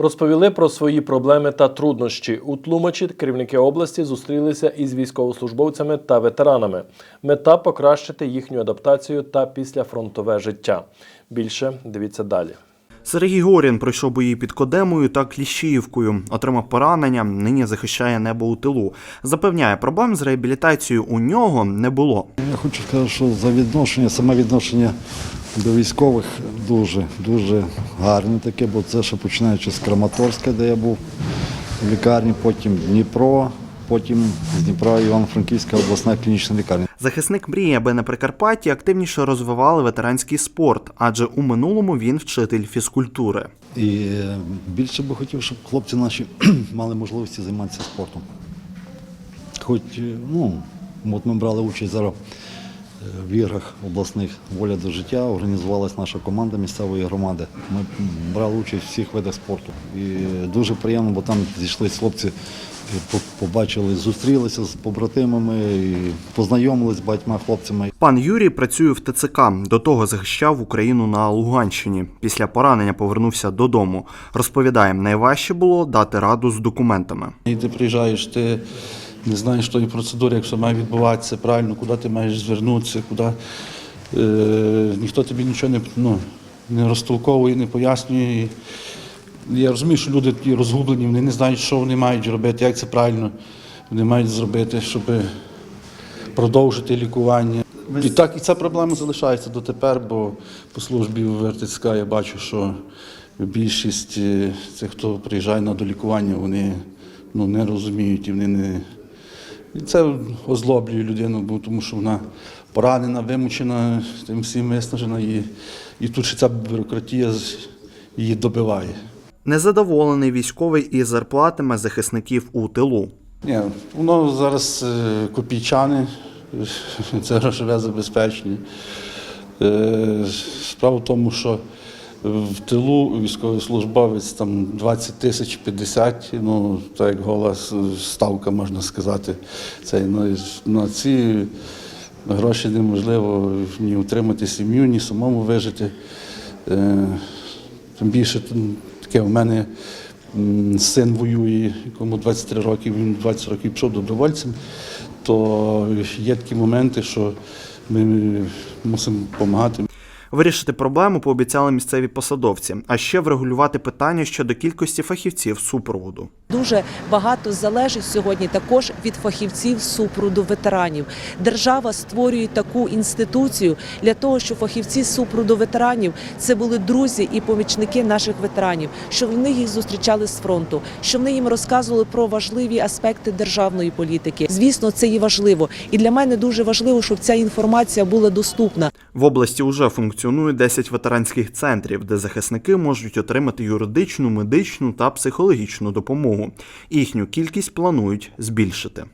Розповіли про свої проблеми та труднощі. У Тлумачі керівники області зустрілися із військовослужбовцями та ветеранами. Мета покращити їхню адаптацію та післяфронтове життя. Більше дивіться далі. Сергій Горін пройшов бої під Кодемою та Кліщіївкою, отримав поранення, нині захищає небо у тилу. Запевняє, проблем з реабілітацією у нього не було. Я хочу сказати, що за відношення, саме відношення до військових дуже, дуже гарне таке, бо це ще починаючи з Краматорська, де я був в лікарні, потім Дніпро, потім з Дніпра Івано-Франківська обласна клінічна лікарня. Захисник мріє, аби на Прикарпатті активніше розвивали ветеранський спорт, адже у минулому він вчитель фізкультури. І е, більше би хотів, щоб хлопці наші мали можливості займатися спортом. Хоч, е, ну, от ми брали участь зараз в іграх обласних воля до життя, організувалась наша команда місцевої громади. Ми брали участь у всіх видах спорту. І дуже приємно, бо там зійшлися хлопці, побачили, зустрілися з побратимами, і познайомилися з багатьма хлопцями. Пан Юрій працює в ТЦК. До того захищав Україну на Луганщині. Після поранення повернувся додому. Розповідає, найважче було дати раду з документами. І ти приїжджаєш, ти не знаєш тої процедури, як все має відбуватися правильно, куди ти маєш звернутися, куди е, ніхто тобі нічого не, ну, не розтолковує, не пояснює. І я розумію, що люди такі розгублені, вони не знають, що вони мають робити, як це правильно вони мають зробити, щоб продовжити лікування. І так, і ця проблема залишається дотепер, бо по службі в РТЦК я бачу, що більшість е, цих, хто приїжджає на долікування, вони ну, не розуміють і вони не. І це озлоблює людину, бо тому що вона поранена, вимучена, тим всім виснажена, і, і тут ще ця бюрократія її добиває. Незадоволений військовий із зарплатами захисників у тилу. Ні, воно зараз е, копійчани, це грошове забезпечення. Е, Справа в тому, що в тилу військовослужбовець там 20 тисяч 50, ну, так як гола ставка, можна сказати. Це, ну, на ці гроші неможливо ні утримати сім'ю, ні самому вижити. Е, Тим більше таке в мене син воює, якому 23 роки, він 20 років пішов добровольцем, то є такі моменти, що ми мусимо допомагати. Вирішити проблему пообіцяли місцеві посадовці, а ще врегулювати питання щодо кількості фахівців супроводу. Дуже багато залежить сьогодні також від фахівців супроводу ветеранів. Держава створює таку інституцію для того, щоб фахівці супроводу ветеранів це були друзі і помічники наших ветеранів, щоб вони їх зустрічали з фронту, щоб вони їм розказували про важливі аспекти державної політики. Звісно, це є важливо, і для мене дуже важливо, щоб ця інформація була доступна. В області вже функціонує 10 ветеранських центрів, де захисники можуть отримати юридичну, медичну та психологічну допомогу. Їхню кількість планують збільшити.